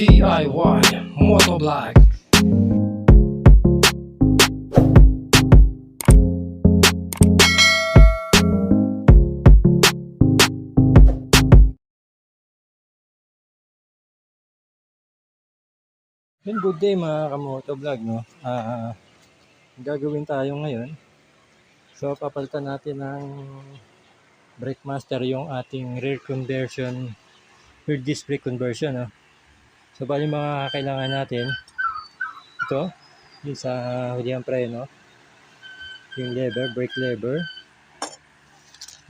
DIY Motovlog Yun, good day mga kamoto vlog, no? Ang gagawin tayo ngayon. So, papalitan natin ng brake master yung ating rear conversion, rear disc brake conversion, no? So, bali mga kailangan natin, ito, yung sa hulihan preno, yung lever, brake lever,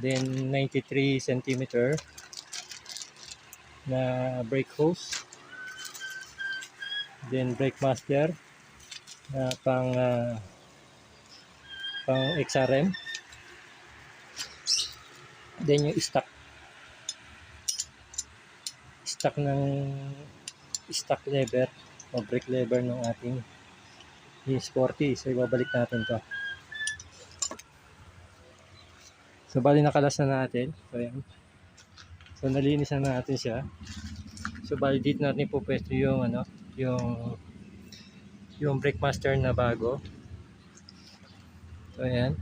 then 93 cm na brake hose, then brake master na pang ah, pang XRM then yung stock. Stock ng stock lever o brake lever ng ating yung sporty. So ibabalik natin to. So bali nakalas na natin. So yan so nalinis na natin siya. So bali dito natin po pwesto yung ano yung yung brake master na bago. So ayan.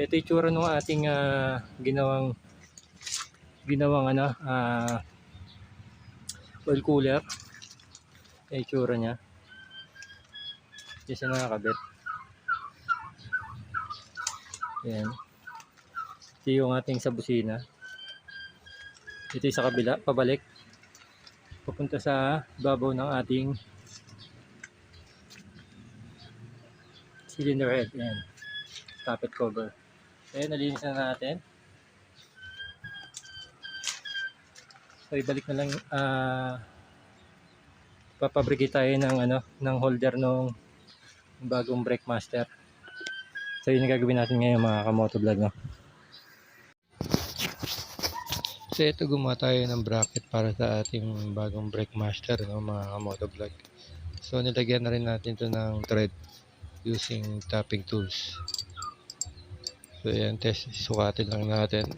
Ito yung tsura ng ating ah, ginawang ginawang ano ah, oil cooler yung tsura nya siya nakakabit ayan ito yung ating sa busina ito sa kabila pabalik papunta sa babaw ng ating cylinder head. Ayan. Tappet cover. Ayan, nalinis na natin. So, ibalik na lang, ah, papabrigate tayo ng, ano, ng holder ng bagong brake master. So, yun yung gagawin natin ngayon mga kamoto vlog, no? So ito gumawa tayo ng bracket para sa ating bagong brake master no mga motovlog. So nilagyan na rin natin to ng thread using tapping tools. So ayan test sukatin lang natin.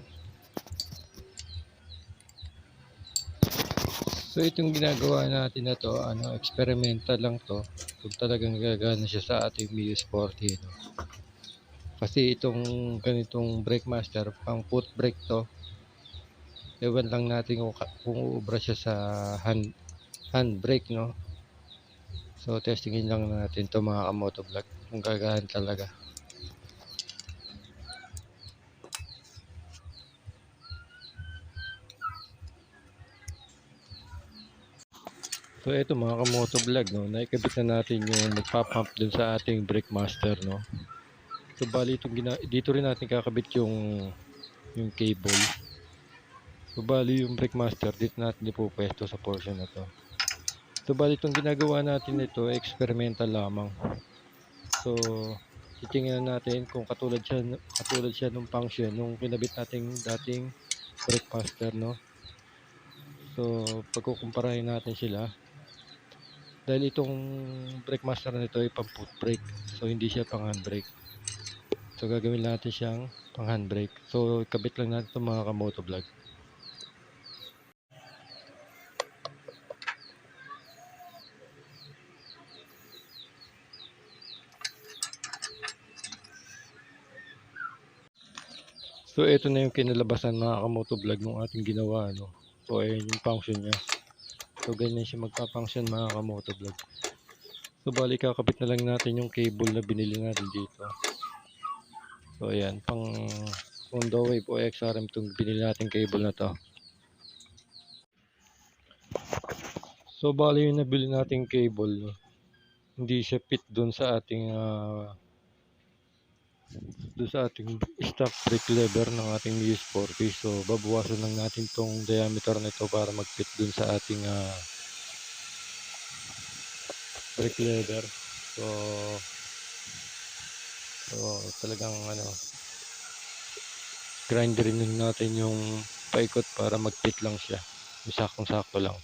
So itong ginagawa natin na to ano experimental lang to kung talagang gagana siya sa ating Mio Sporty no. Kasi itong ganitong brake master pang foot brake to ewan lang natin kung, kung uubra siya sa hand, handbrake, no? So, testingin lang natin to mga kamotovlog kung gagahan talaga. So, ito mga kamotovlog, no? Naikabit na natin yung magpapump dun sa ating brake master, no? So, bali itong dito rin natin kakabit yung yung cable. So, bali yung brake master, dito natin ipupwesto sa portion na to. So, bali itong ginagawa natin ito, experimental lamang. So, titingnan natin kung katulad siya, katulad siya nung function, nung kinabit nating dating brake master, no? So, pagkukumparahin natin sila, dahil itong brake master na ito ay pang foot brake, so hindi siya pang handbrake. So, gagawin natin siyang pang handbrake. So, kabit lang natin itong mga kamotovlog. So, ito na yung kinalabasan mga kamotovlog ng ating ginawa, no? So, ayan yung function niya. So, ganyan siya magpa-function mga kamotovlog. So, bali kakabit na lang natin yung cable na binili natin dito. So, ayan, pang Honda Wave o XRM itong binili natin cable na to. So, bali yung nabili nating cable, hindi siya fit doon sa ating ah, doon sa ating stop brake lever ng ating Mio Sporty. So, babawasan lang natin tong diameter nito para mag-fit doon sa ating ah, brake lever. So, so talagang ano, grinderin natin yung paikot para mag-fit lang siya. Yung saktong-sakto lang.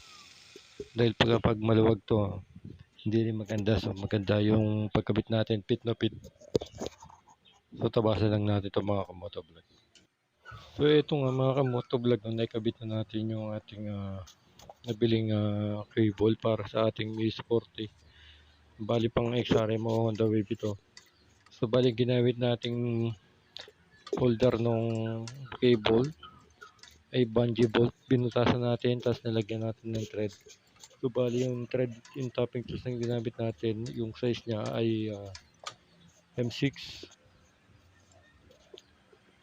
Dahil pag, pag maluwag to, hindi rin maganda. So, maganda yung pagkabit natin, fit na fit. So, tabasan lang natin ito mga kamotovlog. So, ito nga mga kamotovlog, no, naikabit na natin yung ating ah, nabiling ah, cable para sa ating Maze 40. Bali pang XRM o Honda Wave ito. So bali ginamit nating holder nung cable ay bungee bolt binutasan natin tapos nilagyan natin ng thread. So bali yung thread yung topping tools na ginamit natin yung size niya ay ah, M6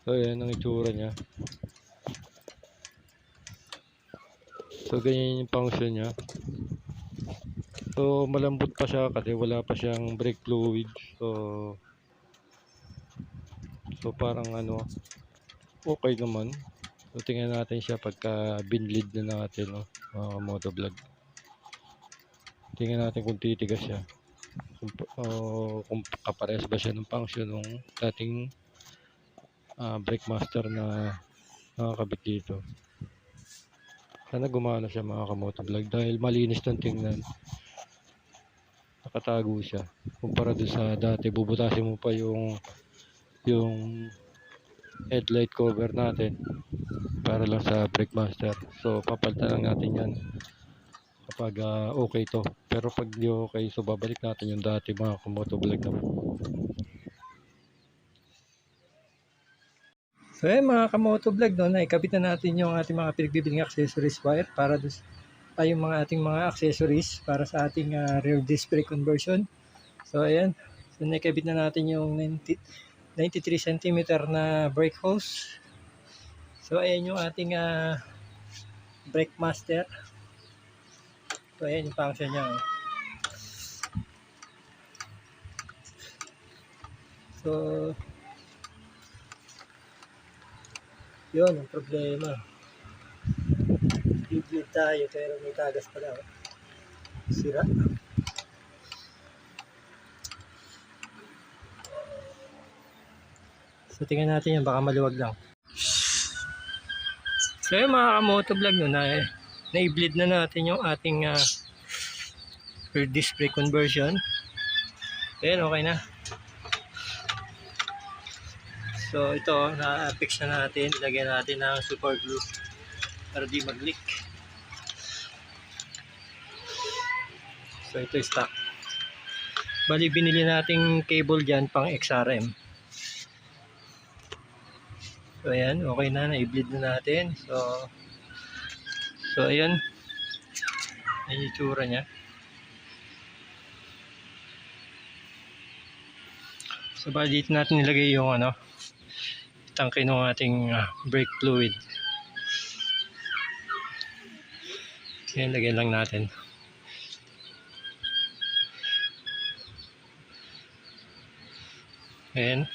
So ayan ang itsura niya. So ganyan yung function niya. So malambot pa siya kasi wala pa siyang brake fluid. So So parang ano okay naman. So tingnan natin siya pagka binlid na natin no, mga motovlog. Tingnan natin kung titigas siya. Kung, uh, kung kapares ba siya ng function ng dating ah brake master na nakakabit dito. Sana gumana siya mga kamotovlog dahil malinis ng tingnan. Nakatago siya. Kumpara doon sa dati, bubutasin mo pa yung yung headlight cover natin para lang sa brake master. So papalitan lang natin yan kapag ah, okay to. Pero pag di okay, so babalik natin yung dati mga kamotovlog naman. So ayan mga kamoto vlog no, naikabit na natin yung ating mga pinagbibiling accessories wire para dos ay yung mga ating mga accessories para sa ating ah, rear brake conversion. So ayan, so naikabit na natin yung 90, 93 cm na brake hose. So ayan yung ating ah, brake master. So ayan yung function niya. oh. So yun ang problema. Biblit tayo pero may tagas pala. oh. Sira. So tingnan natin yan, baka maluwag lang. So yun mga kamotovlog no, na, na-bleed na natin yung ating uh, disc brake conversion. Ayan, okay na. So ito, na-fix na natin. Lagyan natin ng super glue para di mag-leak. So ito stock. Bali binili nating cable dyan pang XRM. So ayan, okay na, na-bleed na natin. So So ayan. Ayan yung tsura niya. So bali dito natin nilagay yung ano, tangke ng ating ah, brake fluid. Ayan, lagyan lang natin. Ayan.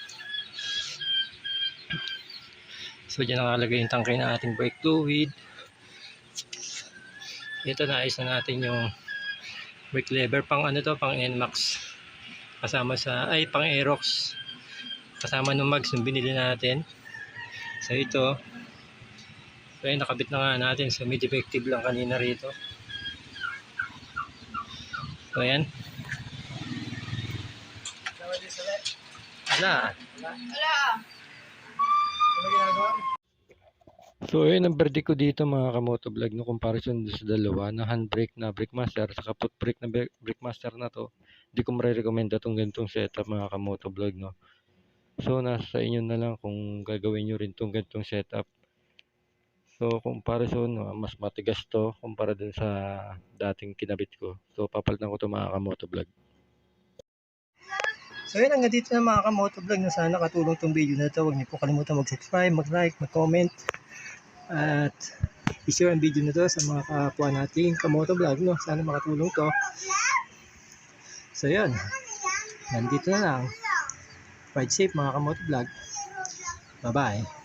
So, dyan nakalagay yung tangke ng ating brake fluid. Ito, naayos na natin yung brake lever. Pang ano to, pang NMAX. Kasama sa, ay, pang Aerox. Kasama ng mags yung binili natin. So, ito. So, ayun, nakabit na nga natin. So, may defective lang kanina rito. So, ayan. Wala. So ayun ang verdict ko dito mga kamotovlog no comparison sa dalawa na handbrake na brake master sa foot brake na brake master na to hindi ko marirekomenda tong ganitong setup mga kamotovlog no so nasa inyo na lang kung gagawin nyo rin tong ganitong setup so comparison no, mas matigas to kumpara dun sa dating kinabit ko so papalitan ko to mga kamotovlog So yun, hanggang dito na mga kamotovlog na sana nakatulong tong video na to. Huwag niyo po kalimutan mag-subscribe, mag-like, mag-comment. At i-share ang video na to sa mga kapwa nating kamotovlog. No? Sana makatulong to. So yun, nandito na lang. Ride safe mga kamotovlog. Bye-bye.